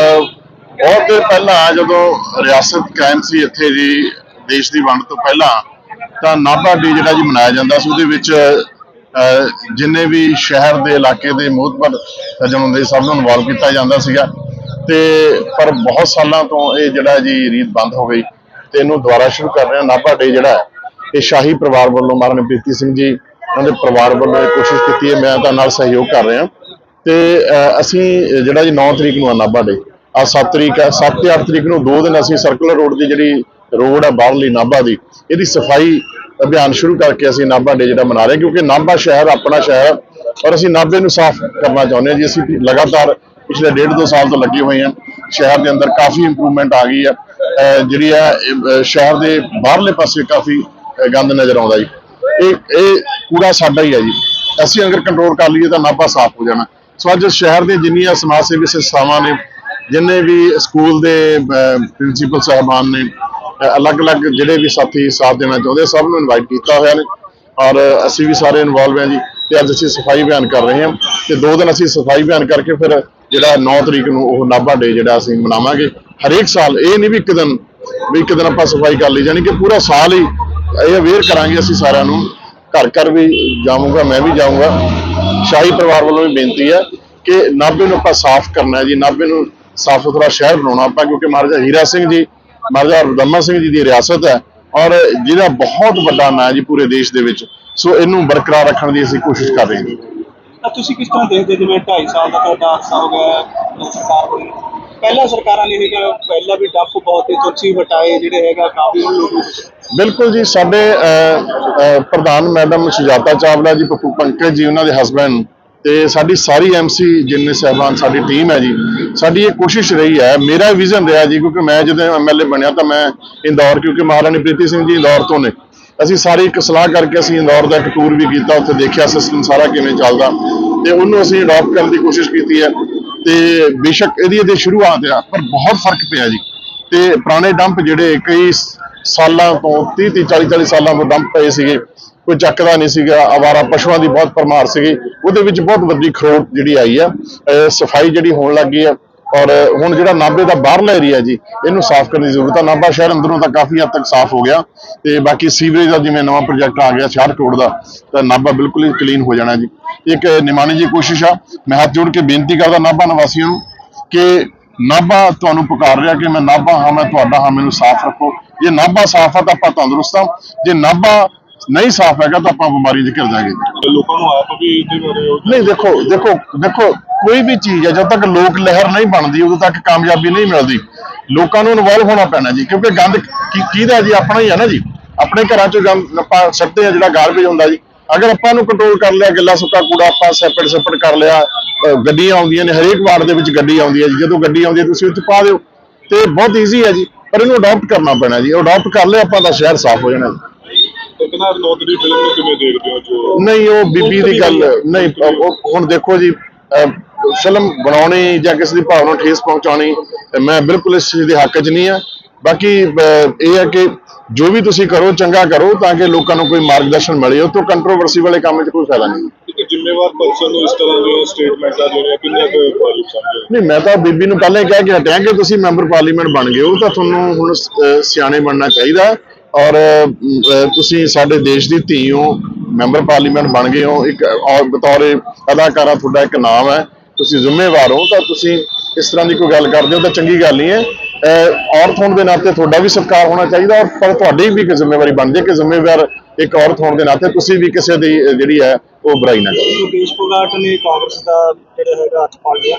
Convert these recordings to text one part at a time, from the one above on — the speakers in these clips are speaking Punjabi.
ਬਹੁਤ ਦੇਰ ਪਹਿਲਾਂ ਜਦੋਂ ਰਿਆਸਤ ਕਾਇਮ ਸੀ ਇੱਥੇ ਜੀ ਦੇਸ਼ ਦੀ ਵੰਡ ਤੋਂ ਪਹਿਲਾਂ ਤਾਂ ਨਾਭਾ ਡੇ ਜਿਹੜਾ ਜੀ ਮਨਾਇਆ ਜਾਂਦਾ ਸੀ ਉਹਦੇ ਵਿੱਚ ਜਿੰਨੇ ਵੀ ਸ਼ਹਿਰ ਦੇ ਇਲਾਕੇ ਦੇ ਮੋਹਤਬਰ ਸੱਜਣ ਹੁੰਦੇ ਸੀ, ਸਭ ਨੂੰ ਇਨਵੋਲਵ ਕੀਤਾ ਜਾਂਦਾ ਸੀਗਾ। ਤੇ ਪਰ ਬਹੁਤ ਸਾਲਾਂ ਤੋਂ ਇਹ ਜਿਹੜਾ ਜੀ ਰੀਤ ਬੰਦ ਹੋ ਗਈ ਤੇ ਇਹਨੂੰ ਦੁਬਾਰਾ ਸ਼ੁਰੂ ਕਰ ਰਹੇ ਹਾਂ। ਨਾਭਾ ਡੇ ਜਿਹੜਾ ਹੈ ਇਹ ਸ਼ਾਹੀ ਪਰਿਵਾਰ ਵੱਲੋਂ ਮਹਾਰਾਣੀ ਪ੍ਰੀਤੀ ਸਿੰਘ ਜੀ ਉਹਨਾਂ ਦੇ ਪਰਿਵਾਰ ਵੱਲੋਂ ਇਹ ਕੋਸ਼ਿਸ਼ ਕੀਤੀ ਹੈ। ਮੈਂ ਤਾਂ ਨਾਲ ਸਹਿਯੋਗ ਕਰ ਰਿਹਾ। ਤੇ ਅਸੀਂ ਜਿਹੜਾ ਜੀ 9 ਤਰੀਕ ਨੂੰ ਆ ਨਾਭਾ ਡੇ ਆ 7 ਤਰੀਕ ਹੈ 7 ਤੇ 8 ਤਰੀਕ ਨੂੰ ਦੋ ਦਿਨ ਅਸੀਂ ਸਰਕੂਲਰ ਰੋਡ ਦੀ ਜਿਹੜੀ ਰੋਡ ਹੈ ਬਾਹਰਲੀ ਨਾਭਾ ਦੀ, ਇਹਦੀ ਸਫ਼ਾਈ ਅਭਿਆਨ ਸ਼ੁਰੂ ਕਰਕੇ ਅਸੀਂ ਨਾਭਾ ਡੇ ਜਿਹੜਾ ਮਨਾ ਰਹੇ ਹਾਂ, ਕਿਉਂਕਿ ਨਾਭਾ ਸ਼ਹਿਰ ਆਪਣਾ ਸ਼ਹਿਰ ਹੈ ਔਰ ਅਸੀਂ ਨਾਭੇ ਨੂੰ ਸਾਫ਼ ਕਰਨਾ ਚਾਹੁੰਦੇ ਹਾਂ ਜੀ। ਅਸੀਂ ਲਗਾਤਾਰ ਪਿਛਲੇ ਡੇਢ ਦੋ ਸਾਲ ਤੋਂ ਲੱਗੇ ਹੋਏ ਹਾਂ, ਸ਼ਹਿਰ ਦੇ ਅੰਦਰ ਕਾਫੀ ਇੰਪਰੂਵਮੈਂਟ ਆ ਗਈ ਹੈ ਜਿਹੜੀ ਹੈ ਸ਼ਹਿਰ ਦੇ ਬਾਹਰਲੇ ਪਾਸੇ ਕਾਫੀ ਗੰਦ ਨਜ਼ਰ ਆਉਂਦਾ ਜੀ। ਇਹ ਇਹ ਕੂੜਾ ਸਾਡਾ ਹੀ ਹੈ ਜੀ। ਅਸੀਂ ਅਗਰ ਕੰਟਰੋਲ ਕਰ ਲਈਏ ਤਾਂ ਨਾਭਾ ਸਾਫ਼ ਹੋ ਜਾਣਾ। ਸੋ ਅੱਜ ਸ਼ਹਿਰ ਦੀਆਂ ਜਿੰਨੀਆਂ ਸਮਾਜ ਸੇਵੀ ਸੰਸਥਾਵਾਂ ਨੇ ਜਿੰਨੇ ਵੀ ਸਕੂਲ ਦੇ ਪ੍ਰਿੰਸੀਪਲ ਸਾਹਿਬਾਨ ਨੇ ਅਲੱਗ-ਅਲੱਗ ਜਿਹੜੇ ਵੀ ਸਾਥੀ ਸਾਥ ਦੇਣਾ ਚਾਹੁੰਦੇ ਸਭ ਨੂੰ ਇਨਵਾਈਟ ਕੀਤਾ ਹੋਇਆ ਨੇ। ਔਰ ਅਸੀਂ ਵੀ ਸਾਰੇ ਇਨਵੋਲਵ ਹਾਂ ਜੀ, ਤੇ ਅੱਜ ਅਸੀਂ ਸਫ਼ਾਈ ਅਭਿਆਨ ਕਰ ਰਹੇ ਹਾਂ। ਤੇ ਦੋ ਦਿਨ ਅਸੀਂ ਸਫ਼ਾਈ ਅਭਿਆਨ ਕਰਕੇ ਫਿਰ ਜਿਹੜਾ 9 ਤਰੀਕ ਨੂੰ ਉਹ ਨਾਭਾ ਡੇ ਜਿਹੜਾ ਅਸੀਂ ਮਨਾਵਾਂਗੇ। ਹਰੇਕ ਸਾਲ, ਇਹ ਨਹੀਂ ਵੀ ਇੱਕ ਦਿਨ, ਵੀ ਇੱਕ ਦਿਨ ਆਪਾਂ ਸਫ਼ਾਈ ਕਰ ਲਈ, ਜਾਣੀ ਕਿ ਪੂਰਾ ਸਾਲ ਹੀ ਇਹ ਅਵੇਅਰ ਕਰਾਂਗੇ ਅਸੀਂ ਸਾਰਿਆਂ ਨੂੰ। ਘਰ ਘਰ ਵੀ ਜਾਵਾਂਗਾ, ਮੈਂ ਵੀ ਜਾਊਂਗਾ ਸ਼ਾਹੀ ਪਰਿਵਾਰ ਵੱਲੋਂ ਵੀ ਬੇਨਤੀ ਹੈ ਕਿ ਨਾਭੇ ਨੂੰ ਆਪਾਂ ਸਾਫ਼ ਕਰਨਾ ਹੈ ਜੀ, ਨਾਭੇ ਨੂੰ ਸਾਫ਼ ਸੁਥਰਾ ਸ਼ਹਿਰ ਬਣਾਉਣਾ ਆਪਾਂ ਕਿਉਂਕਿ ਮਹਾਰਾਜਾ ਹੀਰਾ ਸਿੰਘ ਜੀ ਮਹਾਰਾਜਾ ਰਦਮਾ ਸਿੰਘ ਜੀ ਦੀ ਰਿਆਸਤ ਹੈ ਔਰ ਜਿਹਦਾ ਬਹੁਤ ਵੱਡਾ ਨਾਂ ਹੈ ਜੀ ਪੂਰੇ ਦੇਸ਼ ਦੇ ਵਿੱਚ। ਸੋ ਇਹਨੂੰ ਬਰਕਰਾਰ ਰੱਖਣ ਦੀ ਅਸੀਂ ਕੋਸ਼ਿਸ਼ ਕਰ ਰਹੇ ਹਾਂ। ਤਾਂ ਤੁਸੀਂ ਕਿਸ ਤਰ੍ਹਾਂ ਦੇਖਦੇ ਜਿਵੇਂ 2.5 ਸਾਲ ਦਾ ਤੁਹਾਡਾ ਅਰਸਾ ਹੋ ਗਿਆ ਸਰਕਾਰ ਬਣੀ। ਪਹਿਲਾਂ ਸਰਕਾਰਾਂ ਨੇ ਹੈਗਾ ਪਹਿਲਾਂ ਵੀ ਡੱਫ ਬਹੁਤ ਤੁਲਸੀ ਵਟਾਏ ਜਿਹੜੇ ਹੈਗਾ ਕਾਫੀ ਲੋਕ ਬਿਲਕੁਲ ਜੀ ਸਾਡੇ ਪ੍ਰਧਾਨ ਮੈਡਮ ਸੁਜਾਤਾ ਚਾਵਲਾ ਜੀ ਪੱਪੂ ਪੰਕਜ ਜੀ ਉਹਨਾਂ ਦੇ ਹਸਬੰਡ ਤੇ ਸਾਡੀ ਸਾਰੀ ਐਮਸੀ ਜਿੰਨੇ ਸਹਿਬਾਨ, ਸਾਡੀ ਟੀਮ ਹੈ ਜੀ, ਸਾਡੀ ਇਹ ਕੋਸ਼ਿਸ਼ ਰਹੀ ਹੈ, ਮੇਰਾ ਵਿਜ਼ਨ ਰਿਹਾ ਜੀ, ਕਿਉਂਕਿ ਮੈਂ ਜਦੋਂ ਐਮਐਲਏ ਬਣਿਆ ਤਾਂ ਮੈਂ ਇੰਦੌਰ, ਕਿਉਂਕਿ ਮਹਾਰਾਣੀ ਪ੍ਰੀਤੀ ਸਿੰਘ ਜੀ ਇੰਦੌਰ ਤੋਂ ਨੇ। ਅਸੀਂ ਸਾਰੇ ਇੱਕ ਸਲਾਹ ਕਰਕੇ ਅਸੀਂ ਇੰਦੌਰ ਦਾ ਇੱਕ ਟੂਰ ਵੀ ਕੀਤਾ, ਉੱਥੇ ਦੇਖਿਆ ਸਿਸਟਮ ਸਾਰਾ ਕਿਵੇਂ ਚੱਲਦਾ। ਤੇ ਉਹਨੂੰ ਅਸੀਂ ਅਡਾਪਟ ਕਰਨ ਦੀ ਕੋਸ਼ਿਸ਼ ਕੀਤੀ ਹੈ। ਤੇ ਬੇਸ਼ੱਕ ਇਹਦੀ ਇਹਦੇ ਸ਼ੁਰੂਆਤ ਆ, ਪਰ ਬਹੁਤ ਫ਼ਰਕ ਪਿਆ ਜੀ। ਤੇ ਪੁਰਾਣੇ ਡੰਪ ਜਿਹੜੇ ਕਈ ਸਾਲਾਂ ਤੋਂ 30 30 40 40 ਸਾਲਾਂ ਤੋਂ ਡੰਪ ਪਏ ਸੀਗੇ ਕੋਈ ਚੱਕਦਾ ਨਹੀਂ ਸੀਗਾ, ਆਵਾਰਾ ਪਸ਼ੂਆਂ ਦੀ ਬਹੁਤ ਪਰਮਾਰ ਸੀਗੀ। ਉਹਦੇ ਵਿੱਚ ਬਹੁਤ ਵੱਡੀ ਖਰੋਟ ਜਿਹੜੀ ਆਈ ਆ ਸਫ਼ਾਈ ਜਿਹੜੀ ਹੋਣ ਲੱਗੀ ਆ। ਔਰ ਹੁਣ ਜਿਹੜਾ ਨਾਭੇ ਦਾ ਬਾਹਰਲਾ ਏਰੀਆ ਜੀ, ਇਹਨੂੰ ਸਾਫ਼ ਕਰਨ ਦੀ ਜ਼ਰੂਰਤ ਆ। ਨਾਭਾ ਸ਼ਹਿਰ ਅੰਦਰੋਂ ਤਾਂ ਕਾਫੀ ਹੱਦ ਤੱਕ ਸਾਫ਼ ਹੋ ਗਿਆ ਤੇ ਬਾਕੀ ਸੀਵਰੇਜ ਦਾ ਜਿਵੇਂ ਨਵਾਂ ਪ੍ਰੋਜੈਕਟ ਆ ਗਿਆ 66 ਕਰੋੜ ਦਾ, ਤਾਂ ਨਾਭਾ ਬਿਲਕੁਲ ਹੀ ਕਲੀਨ ਹੋ ਜਾਣਾ ਜੀ। ਇੱਕ ਨਿਮਾਣੀ ਜੀ ਕੋਸ਼ਿਸ਼ ਆ, ਮੈਂ ਹੱਥ ਜੋੜ ਕੇ ਬੇਨਤੀ ਕਰਦਾ ਨਾਭਾ ਨਿਵਾਸੀਆਂ ਨੂੰ ਕਿ ਨਾਭਾ ਤੁਹਾਨੂੰ ਪੁਕਾਰ ਰਿਹਾ ਕਿ ਮੈਂ ਨਾਭਾ ਹਾਂ, ਮੈਂ ਤੁਹਾਡਾ ਹਾਂ, ਮੈਨੂੰ ਸਾਫ਼ ਰੱਖੋ। ਜੇ ਨਾਭਾ ਸਾਫ਼ ਆ ਤਾਂ ਆਪਾਂ ਤੰਦਰੁਸਤ ਹਾਂ। ਜੇ ਨਾਭਾ ਨਹੀਂ ਸਾਫ਼ ਹੈਗਾ ਤਾਂ ਆਪਾਂ ਬਿਮਾਰੀ 'ਚ ਘਿਰ ਜਾਵਾਂਗੇ ਲੋਕਾਂ ਨੂੰ ਆਪ ਵੀ ਇਹਦੇ ਬਾਰੇ ਉਹ ਨਹੀਂ ਦੇਖੋ ਦੇਖੋ ਦੇਖੋ ਕੋਈ ਵੀ ਚੀਜ਼ ਹੈ ਜਦ ਤੱਕ ਲੋਕ ਲਹਿਰ ਨਹੀਂ ਬਣਦੀ ਉਦੋਂ ਤੱਕ ਕਾਮਯਾਬੀ ਨਹੀਂ ਮਿਲਦੀ। ਲੋਕਾਂ ਨੂੰ ਇਨਵੋਲਵ ਹੋਣਾ ਪੈਣਾ ਜੀ ਕਿਉਂਕਿ ਗੰਦ ਕੀ- ਕਿਹਦਾ ਜੀ ਆਪਣਾ ਹੀ ਹੈ ਨਾ ਜੀ। ਆਪਣੇ ਘਰਾਂ 'ਚੋਂ ਗੰਦ ਆਪਾਂ ਸੱਟਦੇ ਆ ਜਿਹੜਾ ਗਾਰਬੇਜ ਹੁੰਦਾ ਜੀ। ਅਗਰ ਆਪਾਂ ਨੂੰ ਕੰਟਰੋਲ ਕਰ ਲਿਆ ਗਿੱਲਾ ਸੁੱਕਾ ਕੂੜਾ ਆਪਾਂ ਸੈਪਰੇਟ ਸੈਪਰੇਟ ਕਰ ਲਿਆ ਗੱਡੀਆਂ ਆਉਂਦੀਆਂ ਨੇ ਹਰੇਕ ਵਾਰਡ ਦੇ ਵਿੱਚ ਗੱਡੀ ਆਉਂਦੀ ਹੈ ਜੀ। ਜਦੋਂ ਗੱਡੀ ਆਉਂਦੀ ਹੈ ਤੁਸੀਂ ਉੱਥੇ ਪਾ ਦਿਓ। ਤੇ ਬਹੁਤ ਈਜ਼ੀ ਹੈ ਜੀ ਪਰ ਇਹਨੂੰ ਅਡਾਪਟ ਕਰਨਾ ਪੈਣਾ ਜੀ। ਅਡਾਪਟ ਕਰ ਲਿਆ ਆਪਾਂ ਤਾਂ ਸ਼ਹਿਰ ਸਾਫ਼ ਹੋ ਜਾਣਾ ਜੀ ਇੱਕ ਨਾ ਨੌਦਰੀ ਫਿਲਮ ਨੂੰ ਕਿਵੇਂ ਦੇਖਦੇ ਹੋ ਜੋ? ਨਹੀਂ ਉਹ ਬੀਬੀ ਦੀ ਗੱਲ ਨਹੀਂ ਉਹ- ਹੁਣ ਦੇਖੋ ਜੀ ਫਿਲਮ ਬਣਾਉਣੀ ਜਾਂ ਕਿਸੇ ਦੀ ਭਾਵਨਾ ਨੂੰ ਠੇਸ ਪਹੁੰਚਾਉਣੀ ਮੈਂ ਬਿਲਕੁਲ ਇਸ ਚੀਜ਼ ਦੇ ਹੱਕ 'ਚ ਨਹੀਂ ਆ। ਬਾਕੀ ਅਹ, ਇਹ ਹੈ ਕਿ ਜੋ ਵੀ ਤੁਸੀਂ ਕਰੋ ਚੰਗਾ ਕਰੋ ਤਾਂ ਕਿ ਲੋਕਾਂ ਨੂੰ ਕੋਈ ਮਾਰਗਦਰਸ਼ਨ ਮਿਲੇ। ਉਹ ਤੋਂ ਕੰਟਰੋਵਰਸੀ ਵਾਲੇ ਕੰਮ 'ਚ ਕੋਈ ਫਾਇਦਾ ਨਹੀਂ। ਇੱਕ ਜ਼ਿੰਮੇਵਾਰ ਪਰਸਨ ਨੂੰ ਇਸ ਤਰ੍ਹਾਂ ਦੀਆਂ ਸਟੇਟਮੈਂਟਾਂ ਜਿਹੜੀਆਂ ਕਿੰਨੇ ਕੁ ਵਾਜib ਸਮਝਦੇ ਨਹੀਂ ਮੈਂ ਤਾਂ ਬੀਬੀ ਨੂੰ ਪਹਿਲਾਂ ਹੀ ਕਹਿ ਕੇ ਹਟਿਆ ਕਿ ਤੁਸੀਂ ਮੈਂਬਰ ਪਾਰਲੀਮੈਂਟ ਬਣ ਗਏ ਹੋ ਤਾਂ ਤੁਹਾਨੂੰ ਹੁਣ ਅਹ, ਸਿਆਣੇ ਬਣਨਾ ਚਾਹੀਦਾ। ਹੈ ਔਰ ਤੁਸੀਂ ਸਾਡੇ ਦੇਸ਼ ਦੀ ਧੀ ਹੋ, ਮੈਂਬਰ ਪਾਰਲੀਮੈਂਟ ਬਣ ਗਏ ਹੋ, ਇੱਕ, ਔਰ ਬਤੌਰ ਅਦਾਕਾਰਾ ਤੁਹਾਡਾ ਇੱਕ ਨਾਮ ਹੈ, ਤੁਸੀਂ ਜ਼ਿੰਮੇਵਾਰ ਹੋ, ਤਾਂ ਤੁਸੀਂ ਇਸ ਤਰ੍ਹਾਂ ਦੀ ਕੋਈ ਗੱਲ ਕਰਦੇ ਹੋ ਤਾਂ ਚੰਗੀ ਗੱਲ ਨਹੀਂ ਹੈ। ਔਰਤ ਹੋਣ ਦੇ ਨਾਤੇ ਤੁਹਾਡਾ ਵੀ ਸਤਿਕਾਰ ਹੋਣਾ ਚਾਹੀਦਾ, ਔਰ ਪਰ ਤੁਹਾਡੀ ਵੀ ਇੱਕ ਜ਼ਿੰਮੇਵਾਰੀ ਬਣਦੀ ਹੈ ਕਿ ਜ਼ਿੰਮੇਵਾਰ ਇੱਕ ਔਰਤ ਹੋਣ ਦੇ ਨਾਤੇ ਤੁਸੀਂ ਵੀ ਕਿਸੇ ਦੀ ਜਿਹੜੀ ਹੈ ਉਹ ਬੁਰਾਈ ਨਾ ਕਰੋ ਮੁਕੇਸ਼ ਫੋਗਾਟ ਨੇ ਕਾਂਗਰਸ ਦਾ ਜਿਹੜਾ ਹੈਗਾ ਹੱਥ ਪਾ ਲਿਆ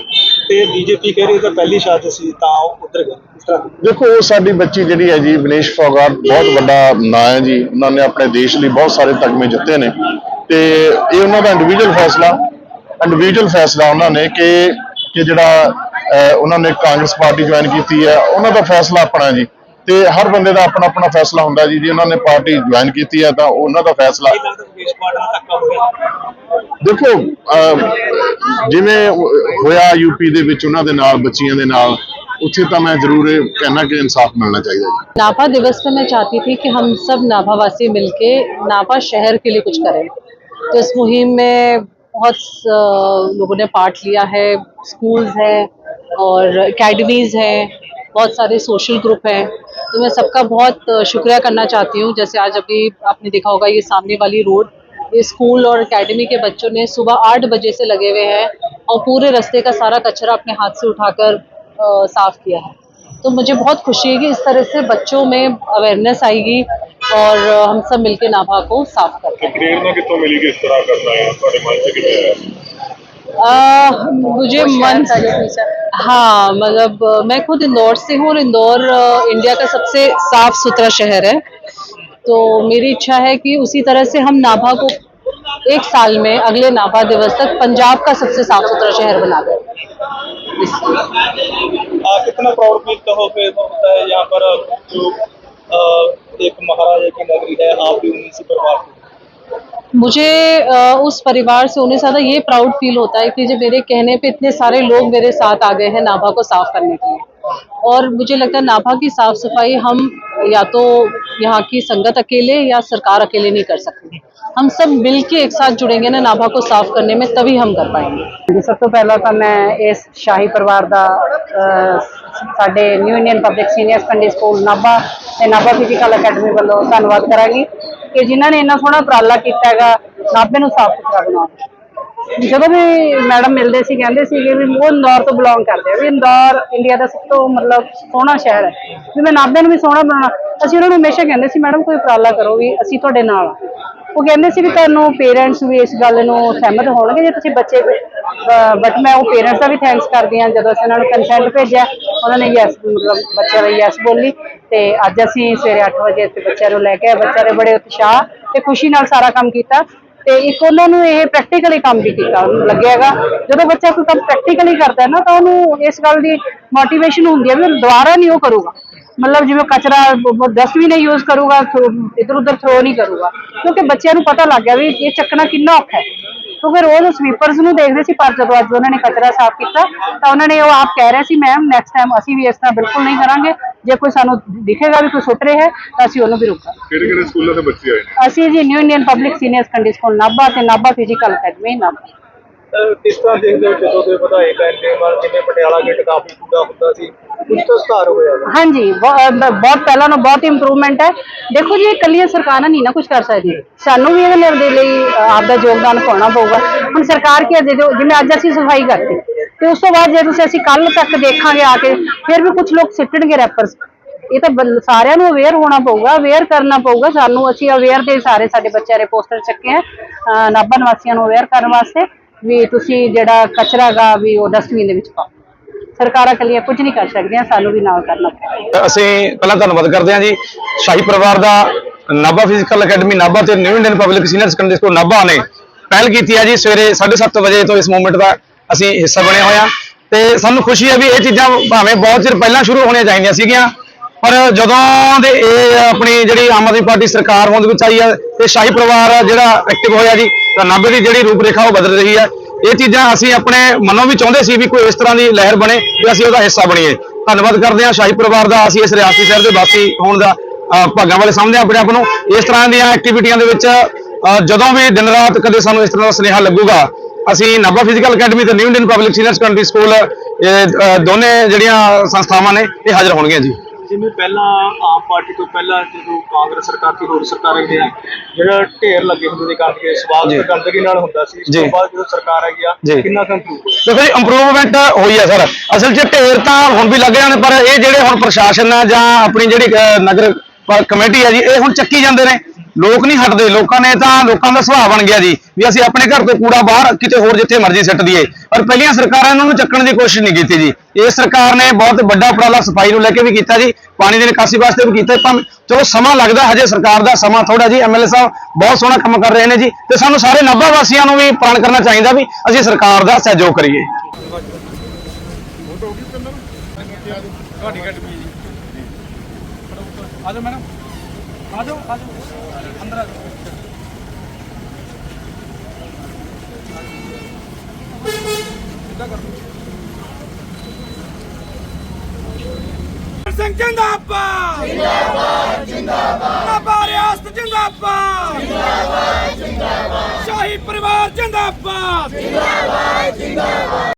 ਤੇ ਬੀਜੇਪੀ ਕਹਿ ਰਹੀ ਤਾਂ ਪਹਿਲੀ ਸਾਜ਼ਿਸ਼ ਸੀ ਤਾਂ ਉਹ ਉਧਰ ਗਏ। ਇਸ ਤਰ੍ਹਾਂ। ਦੇਖੋ ਉਹ ਸਾਡੀ ਬੱਚੀ ਜਿਹੜੀ ਹੈ ਜੀ ਵਿਨੇਸ਼ ਫੋਗਾਟ ਬਹੁਤ ਵੱਡਾ ਨਾਂ ਹੈ ਜੀ। ਉਹਨਾਂ ਨੇ ਆਪਣੇ ਦੇਸ਼ ਲਈ ਬਹੁਤ ਸਾਰੇ ਤਗਮੇ ਜਿੱਤੇ ਨੇ ਤੇ ਇਹ ਉਹਨਾਂ ਦਾ ਇੰਡੀਵਿਜੂਅਲ ਫੈਸਲਾ ਇੰਡੀਵਿਜੂਅਲ ਫੈਸਲਾ ਉਹਨਾਂ ਨੇ ਕਿ ਕਿ ਜਿਹੜਾ ਉਹਨਾਂ ਨੇ ਕਾਂਗਰਸ ਪਾਰਟੀ ਜੁਆਇਨ ਕੀਤੀ ਹੈ। ਉਹਨਾਂ ਦਾ ਫੈਸਲਾ ਆਪਣਾ ਜੀ। ਤੇ ਹਰ ਬੰਦੇ ਦਾ ਆਪਣਾ ਆਪਣਾ ਫੈਸਲਾ ਹੁੰਦਾ ਜੀ ਜੇ ਉਹਨਾਂ ਨੇ ਪਾਰਟੀ ਜੁਆਇਨ ਕੀਤੀ ਹੈ ਤਾਂ ਉਹ ਉਹਨਾਂ ਦਾ ਫੈਸਲਾ ਇਹ ਲੱਗਦਾ ਮੁਕੇਸ਼ ਫੋਗਾਟ ਨਾਲ ਧੱਕਾ ਹੋਇਆ ਦੇਖੋ ਅਹ, ਜਿਵੇਂ ਹੋਇਆ ਯੂਪੀ ਦੇ ਵਿੱਚ ਉਹਨਾਂ ਦੇ ਨਾਲ ਬੱਚੀਆਂ ਦੇ ਨਾਲ ਉੱਥੇ ਤਾਂ ਮੈਂ ਜ਼ਰੂਰ ਇਹ ਕਹਿਣਾ ਕਿ ਇਨਸਾਫ ਮਿਲਣਾ ਚਾਹੀਦਾ ਜੀ नाभा दिवस पे मैं चाहती थी कि हम सब नाभावासी मिलके नाभा शहर के लिए कुछ करें तो इस मुहिम में बहुत अ, लोगों ने पार्ट लिया है स्कूल्स हैं और एकेडमीज़ हैं बहुत सारे सोशल ग्रुप हैं तो मैं सबका बहुत शुक्रिया करना चाहती हूँ। जैसे आज अभी आपने देखा होगा, ये सामने वाली रोड, ये स्कूल और एकेडमी के बच्चों ने सुबह आठ बजे से लगे हुए हैं और पूरे रास्ते का सारा कचरा अपने हाथ से उठाकर साफ़ किया है। तो मुझे बहुत खुशी है कि इस तरह से बच्चों में अवेयरनेस आएगी और हम सब मिलकर नाभा को साफ़ करेंगे तो प्रेरणा कितना मिलेगी इस तरह करना है मुझे मन हाँ मतलब मैं खुद इंदौर से हूँ और इंदौर इंडिया का सबसे साफ़ सुथरा शहर है। तो मेरी इच्छा है कि उसी तरह से हम नाभा को एक साल में अगले नाभा दिवस तक पंजाब का सबसे साफ़ सुथरा शहर बना दें। कितना प्राउड फील होता है यहाँ पर जो एक महाराजा की नगरी है आप भी उन्हीं से प्रभावित मुझे उस परिवार से उन्हें ज़्यादा ये प्राउड फील होता है कि जो मेरे कहने पे इतने सारे लोग मेरे साथ आ गए हैं नाभा को साफ़ करने के लिए। और मुझे लगता है नाभा की साफ़ सफ़ाई हम या तो यहाँ की संगत अकेले या सरकार अकेले नहीं कर सकते। हम सब मिल के एक साथ जुड़ेंगे ना नाभा को साफ़ करने में, तभी हम कर पाएँगे। सब तो पहला तो मैं इस शाही परिवार का ਸਾਡੇ new Indian public senior secondary school Nabha ਤੇ ਨਾਭਾ ਫਿਜ਼ੀਕਲ ਅਕੈਡਮੀ ਵੱਲੋਂ ਧੰਨਵਾਦ ਕਰਾਂਗੀ ਕਿ ਜਿਨ੍ਹਾਂ ਨੇ ਇੰਨਾ ਸੋਹਣਾ ਉਪਰਾਲਾ ਕੀਤਾ ਹੈਗਾ ਨਾਭੇ ਨੂੰ ਸਾਫ਼ ਸੁਥਰਾ ਬਣਾਉਣ ਜਦੋਂ ਵੀ ਮੈਡਮ ਮਿਲਦੇ ਸੀ, ਕਹਿੰਦੇ ਸੀਗੇ ਵੀ ਉਹ ਇੰਦੌਰ ਤੋਂ ਬਿਲੋਂਗ ਕਰਦੇ ਆ। ਵੀ ਇੰਦੌਰ ਇੰਡੀਆ ਦਾ ਸਭ ਤੋਂ ਮਤਲਬ ਸੋਹਣਾ ਸ਼ਹਿਰ ਹੈ। ਵੀ ਮੈਂ ਨਾਭੇ ਨੂੰ ਵੀ ਸੋਹਣਾ ਬਣਾਉਣਾ। ਅਸੀਂ ਉਹਨਾਂ ਨੂੰ ਹਮੇਸ਼ਾ ਕਹਿੰਦੇ ਸੀ, ਮੈਡਮ, ਕੋਈ ਉਪਰਾਲਾ ਕਰੋ ਵੀ ਅਸੀਂ ਤੁਹਾਡੇ ਨਾਲ ਉਹ ਕਹਿੰਦੇ ਸੀ ਵੀ ਤੁਹਾਨੂੰ ਪੇਰੈਂਟਸ ਵੀ ਇਸ ਗੱਲ ਨੂੰ ਸਹਿਮਤ ਹੋਣਗੇ, ਜੇ ਤੁਸੀਂ ਬੱਚੇ ਬਟ ਮੈਂ ਉਹ ਪੇਰੈਂਟਸ ਦਾ ਵੀ ਥੈਂਕਸ ਕਰਦੀ ਹਾਂ ਜਦੋਂ ਅਸੀਂ ਉਹਨਾਂ ਨੂੰ ਕੰਸੈਂਟ ਭੇਜਿਆ, ਉਹਨਾਂ ਨੇ ਯੈਸ ਮਤਲਬ ਬੱਚਿਆਂ ਦਾ ਯੈਸ ਬੋਲੀ ਤੇ ਅੱਜ ਅਸੀਂ ਸਵੇਰੇ 8 ਵਜੇ ਇੱਥੇ ਬੱਚਿਆਂ ਨੂੰ ਲੈ ਕੇ ਆਏ, ਬੱਚਿਆਂ ਨੇ ਬੜੇ ਉਤਸ਼ਾਹ ਤੇ ਖੁਸ਼ੀ ਨਾਲ ਸਾਰਾ ਕੰਮ ਕੀਤਾ ਤੇ ਇੱਕ ਉਹਨਾਂ ਨੂੰ ਇਹ ਪ੍ਰੈਕਟੀਕਲੀ ਕੰਮ ਵੀ ਕੀਤਾ, ਉਹਨੂੰ ਲੱਗਿਆਗਾ ਜਦੋਂ ਬੱਚਾ ਕੋਈ ਕੰਮ ਪ੍ਰੈਕਟੀਕਲੀ ਕਰਦਾ ਹੈ ਨਾ, ਤਾਂ ਉਹਨੂੰ ਇਸ ਗੱਲ ਦੀ ਮੋਟੀਵੇਸ਼ਨ ਹੁੰਦੀ ਹੈ ਵੀ ਉਹ ਦੁਬਾਰਾ ਨਹੀਂ ਉਹ ਕਰੂਗਾ। ਮਤਲਬ ਜਿਵੇਂ ਕਚਰਾ ਡਸਟਬਿਨ ਨਹੀਂ ਯੂਜ਼ ਕਰੂਗਾ ਇਧਰ ਉਧਰ ਥਰੋ ਨਹੀਂ ਕਰੂਗਾ, ਕਿਉਂਕਿ ਬੱਚਿਆਂ ਨੂੰ ਪਤਾ ਲੱਗ ਗਿਆ ਵੀ ਇਹ ਚੱਕਣਾ ਕਿੰਨਾ ਔਖਾ ਹੈ। ਤਾਂ ਫਿਰ ਰੋਜ਼ ਸਵੀਪਰਸ ਨੂੰ ਦੇਖਦੇ ਸੀ ਪਰ ਜਦੋਂ ਅੱਜ ਉਹਨਾਂ ਨੇ ਕਚਰਾ ਸਾਫ਼ ਕੀਤਾ ਤਾਂ ਉਹਨਾਂ ਨੇ ਉਹ ਆਪ ਕਹਿ ਰਹੇ ਸੀ ਮੈਮ ਨੈਕਸਟ ਟਾਈਮ ਅਸੀਂ ਵੀ ਇਸ ਤਰ੍ਹਾਂ ਬਿਲਕੁਲ ਨਹੀਂ ਕਰਾਂਗੇ। ਜੇ ਕੋਈ ਸਾਨੂੰ ਦਿਖੇਗਾ ਵੀ ਕੋਈ ਸੁੱਟ ਰਿਹਾ ਹੈ ਤਾਂ ਅਸੀਂ ਉਹਨੂੰ ਵੀ ਰੋਕਾਂਗੇ। ਕਿਹੜੇ ਕਿਹੜੇ ਸਕੂਲਾਂ ਦੇ ਬੱਚੇ ਆਏ ਨੇ? ਅਸੀਂ ਜੀ new Indian public senior secondary school Nabha ਤੇ ਨਾਭਾ ਫਿਜ਼ੀਕਲ ਅਕੈਡਮੀ ਨਾਭਾ। ਕਿਸ ਤਰ੍ਹਾਂ ਦੇਖਦੇ ਹੋ ਜਦੋਂ ਦੇ ਵਧਾਏ ਗਏ ਨੇ ਵਾਰ ਜਿਵੇਂ ਪਟਿਆਲਾ ਗੇਟ ਕਾਫੀ ਕੂੜਾ ਹੁੰਦਾ ਸੀ ਕੁਝ ਤਾਂ ਸੁਧਾਰ ਹੋਇਆ ਵਾ। ਹਾਂਜੀ ਬਹੁ- ਬ- ਬਹੁਤ ਪਹਿਲਾਂ ਨੂੰ ਬਹੁਤ ਇੰਪਰੂਵਮੈਂਟ ਹੈ। ਦੇਖੋ ਜੀ ਇਕੱਲੀਆਂ ਸਰਕਾਰਾਂ ਨਹੀਂ ਨਾ ਕੁਝ ਕਰ ਸਕਦੀ ਸਾਨੂੰ ਵੀ ਇਹਦੇ ਲਈ- ਲਈ ਅਹ, ਆਪਦਾ ਯੋਗਦਾਨ ਪਾਉਣਾ ਪਊਗਾ। ਹੁਣ ਸਰਕਾਰ ਕੀ ਹੈ ਦੇ ਜਿਵੇਂ ਅੱਜ ਅਸੀਂ ਸਫ਼ਾਈ ਕਰਤੀ ਤੇ ਉਸ ਤੋਂ ਬਾਅਦ ਜੇ ਤੁਸੀਂ ਅਸੀਂ ਕੱਲ ਤੱਕ ਦੇਖਾਂਗੇ ਆ ਕੇ ਫਿਰ ਵੀ ਕੁਝ ਲੋਕ ਸਿੱਟਣਗੇ ਰੈਪਰਸ ਇਹ ਤਾਂ ਬਲ- ਸਾਰਿਆਂ ਨੂੰ ਅਵੇਅਰ ਹੋਣਾ ਪਊਗਾ ਅਵੇਅਰ ਕਰਨਾ ਪਊਗਾ। ਸਾਨੂੰ ਅਸੀਂ ਅਵੇਅਰ ਦੇ ਸਾਰੇ ਸਾਡੇ ਬੱਚਿਆਂ ਦੇ ਪੋਸਟਰ ਚੱਕੇ ਆ ਨਾਭਾ ਨਿਵਾਸੀਆਂ ਨੂੰ ਅਵੇਅਰ ਕਰਨ ਵਾਸਤੇ। ਵੀ ਤੁਸੀਂ ਜਿਹੜਾ ਕਚਰਾ ਗਾ ਵੀ ਉਹ ਡਸਟਬਿਨ ਦੇ ਵਿੱਚ ਪਾਓ। ਸਰਕਾਰਾਂ ਕੱਲੀਆਂ ਕੁਝ ਨਹੀਂ ਕਰ ਸਕਦੀਆਂ, ਸਾਨੂੰ ਵੀ ਨਾਲ ਕਰਨਾ ਪਊਗਾ ਅਸੀਂ ਪਹਿਲਾਂ ਧੰਨਵਾਦ ਕਰਦੇ ਹਾਂ ਜੀ। ਸ਼ਾਹੀ ਪਰਿਵਾਰ ਦਾ ਨਾਭਾ ਫਿਜ਼ੀਕਲ ਅਕੈਡਮੀ ਨਾਭਾ ਤੇ new Indian public senior secondary school Nabha ਨੇ ਪਹਿਲ ਕੀਤੀ ਹੈ ਜੀ। ਸਵੇਰੇ 7:30 ਵਜੇ ਤੋਂ ਇਸ ਮੂਵਮੈਂਟ ਦਾ ਅਸੀਂ ਹਿੱਸਾ ਬਣੇ ਹੋਇਆ। ਤੇ ਸਾਨੂੰ ਖੁਸ਼ੀ ਹੈ ਵੀ ਇਹ ਚੀਜ਼ਾਂ ਭਾਵੇਂ ਬਹੁਤ ਚਿਰ ਪਹਿਲਾਂ ਸ਼ੁਰੂ ਹੋਣੀਆਂ ਚਾਹੀਦੀਆਂ ਸੀਗੀਆਂ, ਪਰ ਜਦੋਂ ਦੇ ਇਹ ਆਪਣੀ ਜਿਹੜੀ ਆਮ ਆਦਮੀ ਪਾਰਟੀ ਸਰਕਾਰ ਹੋਂਦ ਵਿੱਚ ਆਈ ਹੈ, ਤੇ ਸ਼ਾਹੀ ਪਰਿਵਾਰ ਜਿਹੜਾ ਐਕਟਿਵ ਹੋਇਆ ਜੀ ਤਾਂ ਨਾਭੇ ਦੀ ਜਿਹੜੀ ਰੂਪਰੇਖਾ ਉਹ ਬਦਲ ਰਹੀ ਹੈ। ਇਹ ਚੀਜ਼ਾਂ ਅਸੀਂ ਆਪਣੇ ਮਨੋਂ ਵੀ ਚਾਹੁੰਦੇ ਸੀ ਵੀ ਕੋਈ ਇਸ ਤਰ੍ਹਾਂ ਦੀ ਲਹਿਰ ਬਣੇ ਵੀ ਅਸੀਂ ਉਹਦਾ ਹਿੱਸਾ ਬਣੀਏ। ਧੰਨਵਾਦ ਕਰਦੇ ਹਾਂ ਸ਼ਾਹੀ ਪਰਿਵਾਰ ਦਾ, ਅਸੀਂ ਇਸ ਰਿਆਸਤੀ ਸ਼ਹਿਰ ਦੇ ਵਾਸੀ ਹੋਣ ਦਾ ਭਾਗਾਂ ਵਾਲੇ ਸਮਝਦੇ ਹਾਂ ਆਪਣੇ ਆਪ ਨੂੰ। ਇਸ ਤਰ੍ਹਾਂ ਦੀਆਂ ਐਕਟੀਵਿਟੀਆਂ ਦੇ ਵਿੱਚ ਜਦੋਂ ਵੀ ਦਿਨ ਰਾਤ ਕਦੇ ਸਾਨੂੰ ਇਸ ਤਰ੍ਹਾਂ ਦਾ ਸੁਨੇਹਾ ਲੱਗੂਗਾ, ਅਸੀਂ ਨਾਭਾ ਫਿਜ਼ੀਕਲ ਅਕੈਡਮੀ ਤੇ new Indian public senior secondary school ਦੋਨੇ ਜਿਹੜੀਆਂ ਸੰਸਥਾਵਾਂ ਨੇ, ਇਹ ਹਾਜ਼ਰ ਹੋਣਗੀਆਂ ਜੀ। ਜਿਵੇਂ ਪਹਿਲਾਂ ਆਮ ਪਾਰਟੀ ਤੋਂ ਪਹਿਲਾਂ ਜਦੋਂ ਕਾਂਗਰਸ ਸਰਕਾਰ ਦੀ ਹੋਰ ਸਰਕਾਰਾਂ ਗਿਆ ਜਿਹੜਾ ਢੇਰ ਲੱਗੇ ਹੁੰਦੇ ਸੀ ਗੰਦਗੀ ਸਵਾਲ। ਤੇ ਗੰਦਗੀ ਨਾਲ ਹੁੰਦਾ ਸੀ ਇਸ। ਤੋਂ ਬਾਅਦ ਜਦੋਂ ਸਰਕਾਰ ਆ ਜੀ। ਕਿੰਨਾ ਕੁ improve ਹੋਇਆ ਦੇਖੋ ਜੀ ਇੰਪਰੂਵਮੈਂਟ ਹੋਈ ਹੈ ਸਰ ਅਸਲ 'ਚ ਢੇਰ ਤਾਂ ਹੁਣ ਵੀ ਲੱਗ ਜਾਣੇ ਪਰ ਇਹ ਜਿਹੜੇ ਹੁਣ ਪ੍ਰਸ਼ਾਸਨ ਹੈ ਜਾਂ ਆਪਣੀ ਜਿਹੜੀ ਨਗਰ ਕਮੇਟੀ ਹੈ ਜੀ ਇਹ ਹੁਣ ਚੱਕੀ ਜਾਂਦੇ ਨੇ ਲੋਕ ਨਹੀਂ ਹਟਦੇ, ਲੋਕਾਂ ਨੇ ਤਾਂ ਲੋਕਾਂ ਦਾ ਸੁਭਾਅ ਬਣ ਗਿਆ ਜੀ, ਵੀ ਅਸੀਂ ਆਪਣੇ ਘਰ ਤੋਂ ਕੂੜਾ ਬਾਹਰ ਕਿਤੇ ਹੋਰ ਜਿੱਥੇ ਮਰਜ਼ੀ ਸਿੱਟ ਦਈਏ। ਪਰ ਪਹਿਲੀਆਂ ਸਰਕਾਰਾਂ ਇਹਨਾਂ ਨੂੰ ਚੱਕਣ ਦੀ ਕੋਸ਼ਿਸ਼ ਨਹੀਂ ਕੀਤੀ ਜੀ। ਇਸ ਸਰਕਾਰ ਨੇ ਬਹੁਤ ਵੱਡਾ ਉਪਰਾਲਾ ਸਫ਼ਾਈ ਨੂੰ ਲੈ ਕੇ ਵੀ ਕੀਤਾ ਜੀ, ਪਾਣੀ ਦੀ ਨਿਕਾਸੀ ਵਾਸਤੇ ਵੀ ਕੀਤਾ। ਪਰ ਚਲੋ ਸਮਾਂ ਲੱਗਦਾ, ਹਜੇ ਸਰਕਾਰ ਦਾ ਸਮਾਂ ਥੋੜਾ ਜੀ ਐਮਐਲਏ ਸਾਹਿਬ ਬਹੁਤ ਸੋਹਣਾ ਕੰਮ ਕਰ ਰਹੇ ਨੇ ਜੀ। ਤੇ ਸਾਨੂੰ ਸਾਰੇ ਨਾਭਾ ਵਾਸੀਆਂ ਨੂੰ ਵੀ ਪ੍ਰਣ ਕਰਨਾ ਚਾਹੀਦਾ ਵੀ ਅਸੀਂ ਸਰਕਾਰ ਦਾ ਸਹਿਯੋਗ ਕਰੀਏ। ਸਿੰਘ ਜਿੰਦਾਬਾਦ! ਜਿੰਦਾਬਾਦ ਜਿੰਦਾਬਾਦ। ਨਾਭਾ ਰਿਆਸਤ ਜਿੰਦਾਬਾਦ! ਜਿੰਦਾਬਾਦ ਜਿੰਦਾਬਾਦ। ਸ਼ਾਹੀ ਪਰਿਵਾਰ ਜਿੰਦਾਬਾਦ।